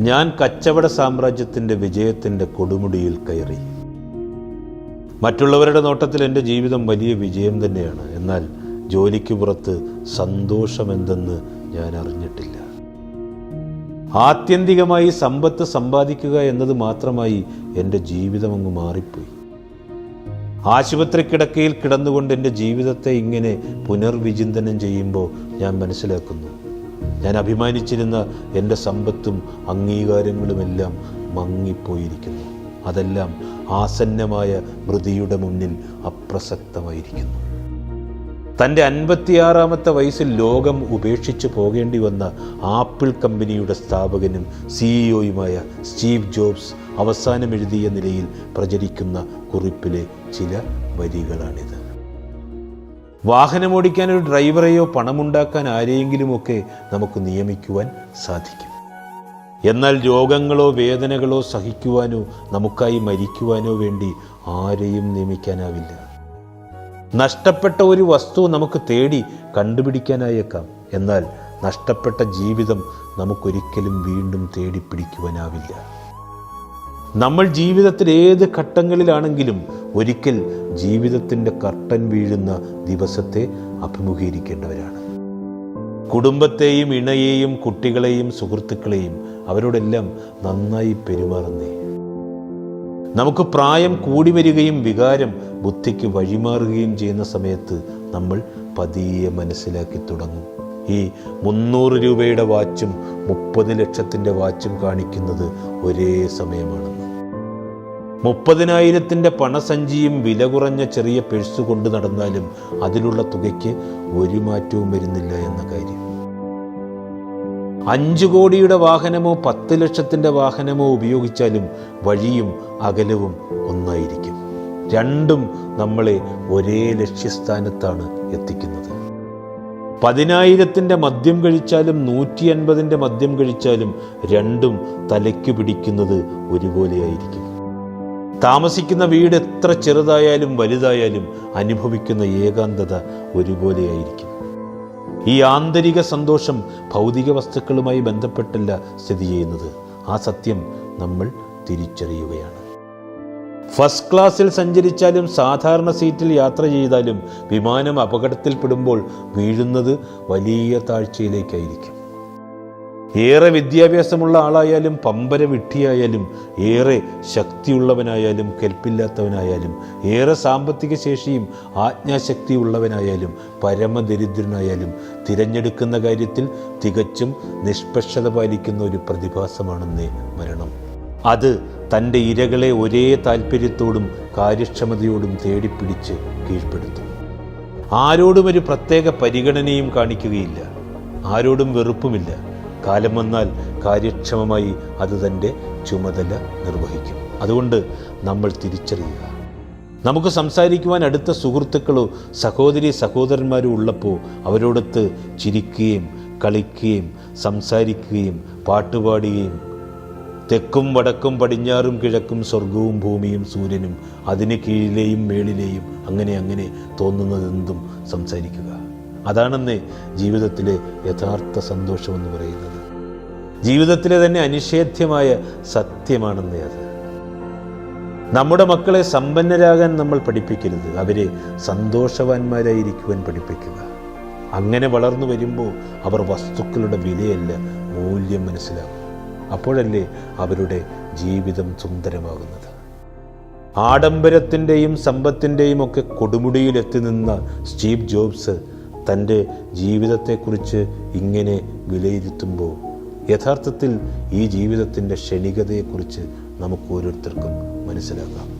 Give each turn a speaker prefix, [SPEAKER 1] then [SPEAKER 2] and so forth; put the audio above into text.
[SPEAKER 1] ഞാൻ കച്ചവട സാമ്രാജ്യത്തിന്റെ വിജയത്തിന്റെ കൊടുമുടിയിൽ കയറി. മറ്റുള്ളവരുടെ നോട്ടത്തിൽ എന്റെ ജീവിതം വലിയ വിജയം തന്നെയാണ്. എന്നാൽ ജോലിക്ക് പുറത്ത് സന്തോഷമെന്തെന്ന് ഞാൻ അറിഞ്ഞിട്ടില്ല. ആത്യന്തികമായി സമ്പത്ത് സമ്പാദിക്കുക എന്നത് മാത്രമായി എന്റെ ജീവിതം അങ്ങ് മാറിപ്പോയി. ആശുപത്രി കിടക്കയിൽ കിടന്നുകൊണ്ട് എന്റെ ജീവിതത്തെ ഇങ്ങനെ പുനർവിചിന്തനം ചെയ്യുമ്പോൾ ഞാൻ മനസ്സിലാക്കുന്നു ഞാൻ അഭിമാനിച്ചിരുന്ന എന്റെ സമ്പത്തും അംഗീകാരങ്ങളുമെല്ലാം മങ്ങിപ്പോയിരിക്കുന്നു. അതെല്ലാം ആസന്നമായ മൃതിയുടെ മുന്നിൽ അപ്രസക്തമായിരിക്കുന്നു. തന്റെ അൻപത്തിയാറാമത്തെ വയസ്സിൽ ലോകം ഉപേക്ഷിച്ചു പോകേണ്ടി വന്ന ആപ്പിൾ കമ്പനിയുടെ സ്ഥാപകനും സിഇഒയുമായ സ്റ്റീവ് ജോബ്സ് അവസാനം എഴുതിയ നിലയിൽ പ്രചരിക്കുന്ന കുറിപ്പിലെ ചില വരികളാണിത്. വാഹനമോടിക്കാൻ ഒരു ഡ്രൈവറെയോ പണമുണ്ടാക്കാൻ ആരെയെങ്കിലുമൊക്കെ നമുക്ക് നിയമിക്കുവാൻ സാധിക്കും. എന്നാൽ രോഗങ്ങളോ വേദനകളോ സഹിക്കുവാനോ നമുക്കായി മരിക്കുവാനോ വേണ്ടി ആരെയും നിയമിക്കാനാവില്ല. നഷ്ടപ്പെട്ട ഒരു വസ്തു നമുക്ക് തേടി കണ്ടുപിടിക്കാനായേക്കാം. എന്നാൽ നഷ്ടപ്പെട്ട ജീവിതം നമുക്കൊരിക്കലും വീണ്ടും തേടി പിടിക്കുവാനാവില്ല നമ്മൾ ജീവിതത്തിൽ ഏത് ഘട്ടങ്ങളിലാണെങ്കിലും ഒരിക്കൽ ജീവിതത്തിന്റെ കർട്ടൻ വീഴുന്ന ദിവസത്തെ അഭിമുഖീകരിക്കേണ്ടവരാണ്. കുടുംബത്തെയും ഇണയെയും കുട്ടികളെയും സുഹൃത്തുക്കളെയും അവരോടെല്ലാം നന്നായി പെരുമാറുന്നേ. നമുക്ക് പ്രായം കൂടി വരികയും വികാരം ബുദ്ധിക്ക് വഴിമാറുകയും ചെയ്യുന്ന സമയത്ത് നമ്മൾ പതിയെ മനസ്സിലാക്കി തുടങ്ങും. ഈ മുന്നൂറ് രൂപയുടെ വാച്ചും മുപ്പത് ലക്ഷത്തിന്റെ വാച്ചും കാണിക്കുന്നത് ഒരേ സമയമാണെന്ന്. മുപ്പതിനായിരത്തിന്റെ പണസഞ്ചിയും വില കുറഞ്ഞ ചെറിയ പേഴ്സ് കൊണ്ട് നടന്നാലും അതിലുള്ള തുകയ്ക്ക് ഒരു മാറ്റവും വരുന്നില്ല എന്ന കാര്യം. അഞ്ചു കോടിയുടെ വാഹനമോ പത്ത് ലക്ഷത്തിന്റെ വാഹനമോ ഉപയോഗിച്ചാലും വഴിയും അകലവും ഒന്നായിരിക്കും. രണ്ടും നമ്മളെ ഒരേ ലക്ഷ്യസ്ഥാനത്താണ് എത്തിക്കുന്നത്. പതിനായിരത്തിന്റെ മദ്യം കഴിച്ചാലും നൂറ്റി അൻപതിന്റെ മദ്യം കഴിച്ചാലും രണ്ടും തലയ്ക്ക് പിടിക്കുന്നത് ഒരുപോലെയായിരിക്കും. താമസിക്കുന്ന വീട് എത്ര ചെറുതായാലും വലുതായാലും അനുഭവിക്കുന്ന ഏകാന്തത ഒരുപോലെയായിരിക്കും. ഈ ആന്തരിക സന്തോഷം ഭൗതിക വസ്തുക്കളുമായി ബന്ധപ്പെട്ടല്ല സ്ഥിതി ചെയ്യുന്നത്. ആ സത്യം നമ്മൾ തിരിച്ചറിയുകയാണ്. ഫസ്റ്റ് ക്ലാസ്സിൽ സഞ്ചരിച്ചാലും സാധാരണ സീറ്റിൽ യാത്ര ചെയ്താലും വിമാനം അപകടത്തിൽപ്പെടുമ്പോൾ വീഴുന്നത് വലിയ താഴ്ചയിലേക്കായിരിക്കും. ഏറെ വിദ്യാഭ്യാസമുള്ള ആളായാലും പമ്പര വിട്ടിയായാലും ഏറെ ശക്തിയുള്ളവനായാലും കെൽപ്പില്ലാത്തവനായാലും ഏറെ സാമ്പത്തിക ശേഷിയും ആജ്ഞാശക്തിയുള്ളവനായാലും പരമദരിദ്രനായാലും തിരഞ്ഞെടുക്കുന്ന കാര്യത്തിൽ തികച്ചും നിഷ്പക്ഷത പാലിക്കുന്ന ഒരു പ്രതിഭാസമാണെന്നേ മരണം. അത് തന്റെ ഇരകളെ ഒരേ താല്പര്യത്തോടും കാര്യക്ഷമതയോടും തേടിപ്പിടിച്ച് കീഴ്പ്പെടുത്തും. ആരോടും ഒരു പ്രത്യേക പരിഗണനയും കാണിക്കുകയില്ല. ആരോടും വെറുപ്പുമില്ല. കാലം വന്നാൽ കാര്യക്ഷമമായി അത് തന്റെ ചുമതല നിർവഹിക്കും. അതുകൊണ്ട് നമ്മൾ തിരിച്ചറിയുക. നമുക്ക് സംസാരിക്കുവാൻ അടുത്ത സുഹൃത്തുക്കളോ സഹോദരി സഹോദരന്മാരോ ഉള്ളപ്പോൾ അവരോടൊത്ത് ചിരിക്കുകയും കളിക്കുകയും സംസാരിക്കുകയും പാട്ടുപാടുകയും തെക്കും വടക്കും പടിഞ്ഞാറും കിഴക്കും സ്വർഗവും ഭൂമിയും സൂര്യനും അതിന് കീഴിലെയും മേളിലെയും അങ്ങനെ അങ്ങനെ തോന്നുന്നതെന്തും സംസാരിക്കുക. അതാണെന്ന് ജീവിതത്തിലെ യഥാർത്ഥ സന്തോഷമെന്ന് പറയുന്നത്. ജീവിതത്തിലെ തന്നെ അനിഷേധ്യമായ സത്യമാണെന്നേ അത്. നമ്മുടെ മക്കളെ സമ്പന്നരാകാൻ നമ്മൾ പഠിപ്പിക്കരുത്. അവരെ സന്തോഷവാന്മാരായിരിക്കുവാൻ പഠിപ്പിക്കുക. അങ്ങനെ വളർന്നു വരുമ്പോൾ അവർ വസ്തുക്കളുടെ വിലയല്ല മൂല്യം മനസ്സിലാക്കും. അപ്പോഴല്ലേ അവരുടെ ജീവിതം സുന്ദരമാകുന്നത്. ആഡംബരത്തിന്റെയും സമ്പത്തിന്റെയും ഒക്കെ കൊടുമുടിയിലെത്തി നിന്ന സ്റ്റീവ് ജോബ്സ് തന്റെ ജീവിതത്തെക്കുറിച്ച് ഇങ്ങനെ വിലയിരുത്തുമ്പോൾ യഥാർത്ഥത്തിൽ ഈ ജീവിതത്തിന്റെ ക്ഷണികതയെക്കുറിച്ച് നമുക്ക് ഓരോരുത്തർക്കും മനസ്സിലാക്കാം.